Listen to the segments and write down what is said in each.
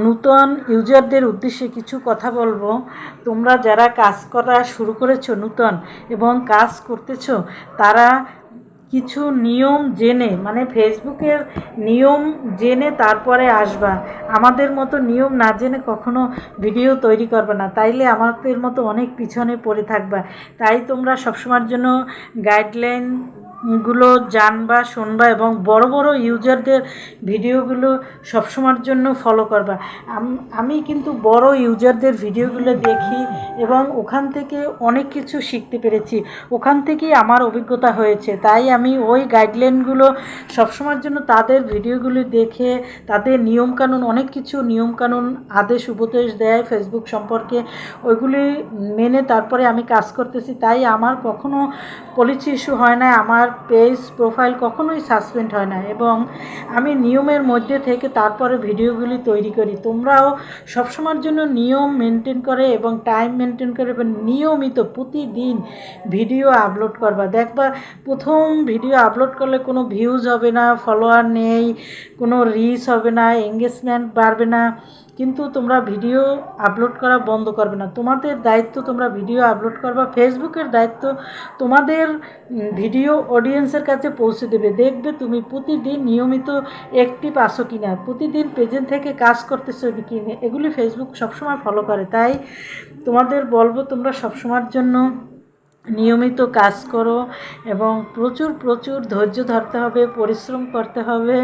নূতন ইউজারদের উদ্দেশ্যে কিছু কথা বলব। তোমরা যারা কাজ করা শুরু করেছ নূতন এবং কাজ করতেছো, তারা কিছু নিয়ম জেনে মানে ফেসবুকের নিয়ম জেনে তারপরে আসবা। আমাদের মতো নিয়ম না জেনে কখনো ভিডিও তৈরি করবে না। তাইলে আমাদের মতো অনেক পিছনে পড়ে থাকবা। তাই তোমরা সবসময়ের জন্য গাইডলাইন গুলো জানবা, শুনবা এবং বড় বড় ইউজারদের ভিডিওগুলো সবসময়ের জন্য ফলো করবা। আমি কিন্তু বড় ইউজারদের ভিডিওগুলো দেখি এবং ওখান থেকে অনেক কিছু শিখতে পেরেছি। ওখান থেকেই আমার অভিজ্ঞতা হয়েছে। তাই আমি ওই গাইডলাইনগুলো সবসময়ের জন্য তাদের ভিডিওগুলি দেখে, তাদের নিয়মকানুন, অনেক কিছু নিয়মকানুন, আদেশ, উপদেশ দেয় ফেসবুক সম্পর্কে। ওইগুলি মেনে তারপরে আমি কাজ করতেছি। তাই আমার কখনো পলিসি ইস্যু হয় না আমার পেজ প্রোফাইল কখনোই সাসপেন্ড হয় না এবং আমি নিয়মের মধ্যে থেকে তারপরে ভিডিওগুলি তৈরি করি। তোমরাও সবসময়ের জন্য নিয়ম মেনটেন করে এবং টাইম মেনটেন করে এবং নিয়মিত প্রতিদিন ভিডিও আপলোড করবা। দেখবা প্রথম ভিডিও আপলোড করলে কোনো ভিউজ হবে না ফলোয়ার নেই, কোনো রিচ হবে না এঙ্গেজমেন্ট বাড়বে না। কিন্তু তোমরা ভিডিও আপলোড করা বন্ধ করবে না। তোমাদের দায়িত্ব তোমরা ভিডিও আপলোড করবা। ফেসবুকের দায়িত্ব তোমাদের ভিডিও অডিয়েন্সের কাছে পৌঁছে দেবে। দেখবে তুমি প্রতিদিন নিয়মিত অ্যাক্টিভ আসো কি না প্রতিদিন প্রেজেন্ট থেকে কাজ করতেছো কি না এগুলি ফেসবুক সবসময় ফলো করে। তাই তোমাদের বলব তোমরা সবসময়ের জন্য নিয়মিত কাজ করো এবং প্রচুর প্রচুর ধৈর্য ধরতে হবে, পরিশ্রম করতে হবে।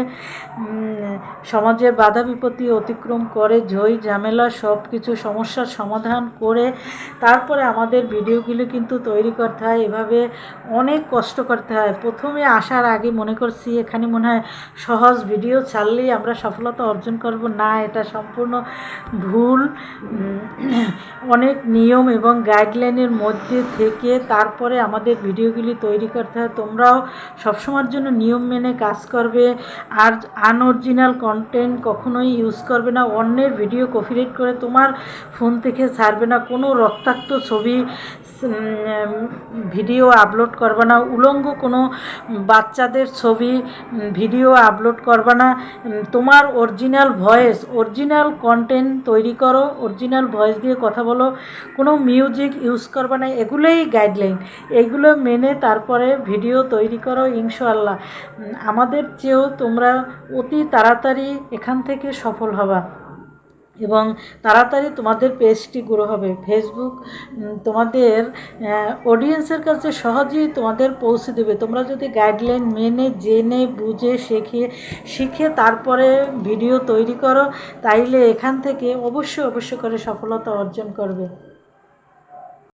সমাজের বাধা বিপত্তি অতিক্রম করে, ঝই, ঝামেলা সব কিছু সমস্যার সমাধান করে তারপরে আমাদের ভিডিওগুলো কিন্তু তৈরি করতে হয়। এভাবে অনেক কষ্ট করতে হয়। প্রথমে আসার আগে মনে করছি এখানে মনে হয় সহজ ভিডিও ছাড়লেই আমরা সফলতা অর্জন করব। না, এটা সম্পূর্ণ ভুল। অনেক নিয়ম এবং গাইডলাইনের মধ্যে থেকে তারপরে আমাদের ভিডিওগুলি তৈরি করতে হয়। তোমরাও সবসময়ের জন্য নিয়ম মেনে কাজ করবে। আর আনঅরিজিনাল কন্টেন্ট কখনোই ইউজ করবে না। অন্যের ভিডিও কপিরাইট করে তোমার ফোন থেকে ছাড়বে না। কোনো রক্তাক্ত ছবি ভিডিও আপলোড করবে না। উলঙ্গ কোনো বাচ্চাদের ছবি ভিডিও আপলোড করবে না। তোমার অরিজিনাল ভয়েস অরিজিনাল কন্টেন্ট তৈরি করো। অরিজিনাল ভয়েস দিয়ে কথা বলো। কোনো মিউজিক ইউজ করবে না। এগুলোই গাইডলাইন এগুলো মেনে তারপরে ভিডিও তৈরি করো ইনশাআল্লাহ। আমাদের চেয়েও তোমরা অতি তাড়াতাড়ি এখান থেকে সফল হবা এবং তাড়াতাড়ি তোমাদের পেজটি গ্রো হবে। ফেসবুক তোমাদের অডিয়েন্সের কাছে সহজেই তোমাদের পৌঁছে দেবে। তোমরা যদি গাইডলাইন মেনে, জেনে, বুঝে, শেখে, শিখে তারপরে ভিডিও তৈরি করো, তাইলে এখান থেকে অবশ্যই অবশ্যই করে সফলতা অর্জন করবে।